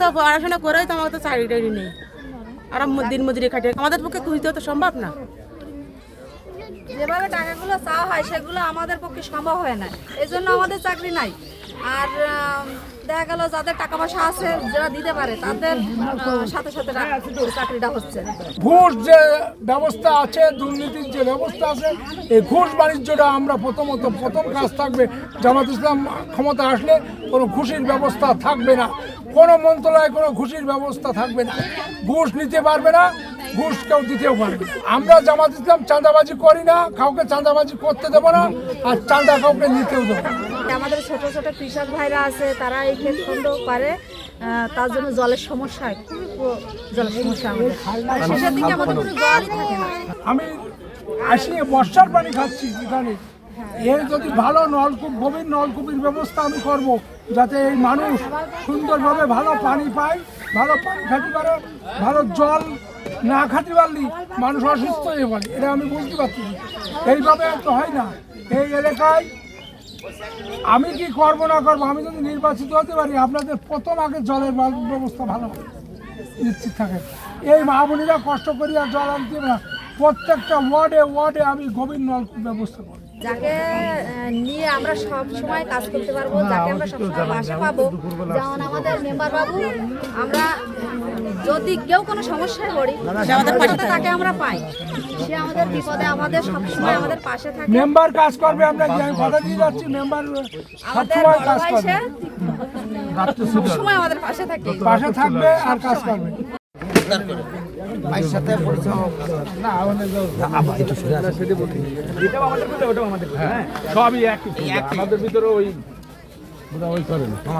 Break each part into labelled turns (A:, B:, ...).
A: তো পড়াশোনা করেই তো আমাকে তো চাকরি টাকরি নেই। আর দিন মজুরি খাটে আমাদের পক্ষে খুঁজতে তো সম্ভব না।
B: যেভাবে টাকাগুলো চাওয়া হয়, সেগুলো আমাদের পক্ষে সম্ভব হয় না। এই জন্য আমাদের চাকরি নাই। আর দেখা গেল যাদের টাকা পয়সা আছে, যারা দিতে পারে, তাদের সাথে সাথে চাকরিটা হচ্ছে।
C: ঘুষ যে ব্যবস্থা আছে, দুর্নীতির যে ব্যবস্থা আছে, এই ঘুষ বাণিজ্যটা আমরা প্রথমত, প্রথম কাজ থাকবে, জামাত ইসলাম ক্ষমতা আসলে কোনো ঘুষের ব্যবস্থা থাকবে না। কোনো মন্ত্রণালয়ে কোনো ঘুষের ব্যবস্থা থাকবে না। ঘুষ নিতে পারবে না ঘুষ কেউ দিতেও পারে। আমরা জামাত ইসলাম চাঁদাবাজি করি না কাউকে চাঁদাবাজি করতে দেবো না আর চাঁদা কাউকে নিতেও দেবো না।
B: আমাদের ছোট ছোট কৃষক ভাইরা আছে তারা এই খন্ড পারে তার জন্য জলের সমস্যা হয়। জলের সমস্যা আমাদের। শেষের দিকে আমাদের পুরো জলই থাকে না।
C: আমি আসি বর্ষার পানি খাচ্ছি এখানে। এর যদি ভালো নলকূপ, গভীর নলকূপের ব্যবস্থা আমি করব, যাতে এই মানুষ সুন্দরভাবে ভালো পানি পায়, ভালো পানি খাতে পারে, ভালো জল না খাতে পারলি মানুষ অসুস্থ হয়ে পড়ে। এটা আমি বুঝতে পারছি এইভাবে তো হয় না। এই এলাকায় আমি কি করব, না করব, আমি যদি নির্বাচিত হতে পারি, আপনাদের প্রথম আগে জলের ব্যব- ব্যবস্থা ভালো নিশ্চিত থাকেন। এই মাহবুনিরা কষ্ট করি আর জল আনতে না। প্রত্যেকটা ওয়ার্ডে ওয়ার্ডে আমি গভীর নলকূপ ব্যবস্থা করব।
B: যাকে নিয়ে আমরা সব সময় কাজ করতে পারব যাকে আমরা সব সময় পাশে পাবো। যেমন আমাদের মেম্বার বাবু আমরা যদি কেউ কোনো সমস্যায় পড়ি আমাদের তাকে আমরা পাই। সে আমাদের বিপদে আমাদের সব সময় আমাদের পাশে থাকে।
C: মেম্বার কাজ করবে আমরা কথা দিয়ে যাচ্ছি মেম্বার
B: আমাদের
C: সবসময়
B: বড়
C: কাজ
B: ভাই
C: করবে।
B: সে সব সময় আমাদের পাশে থাকে।
C: পাশে থাকবে আর কাজ করবে।
D: সবই একই আমাদের ভিতরে ওই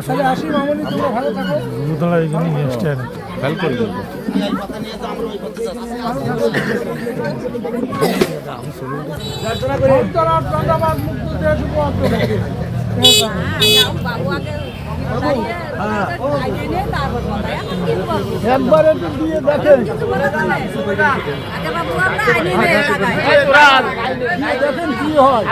C: তাহলে আসি মামনি তোমরা ভালো থাকো। সন্তান চাঁদাবাদ মুক্ত দেশ উপহার দেবে।
B: বাবু আগে দাঁড়িয়ে আগে নিয়ে
C: একবার একটু দিয়ে দেখেন। দেখেন কি হয়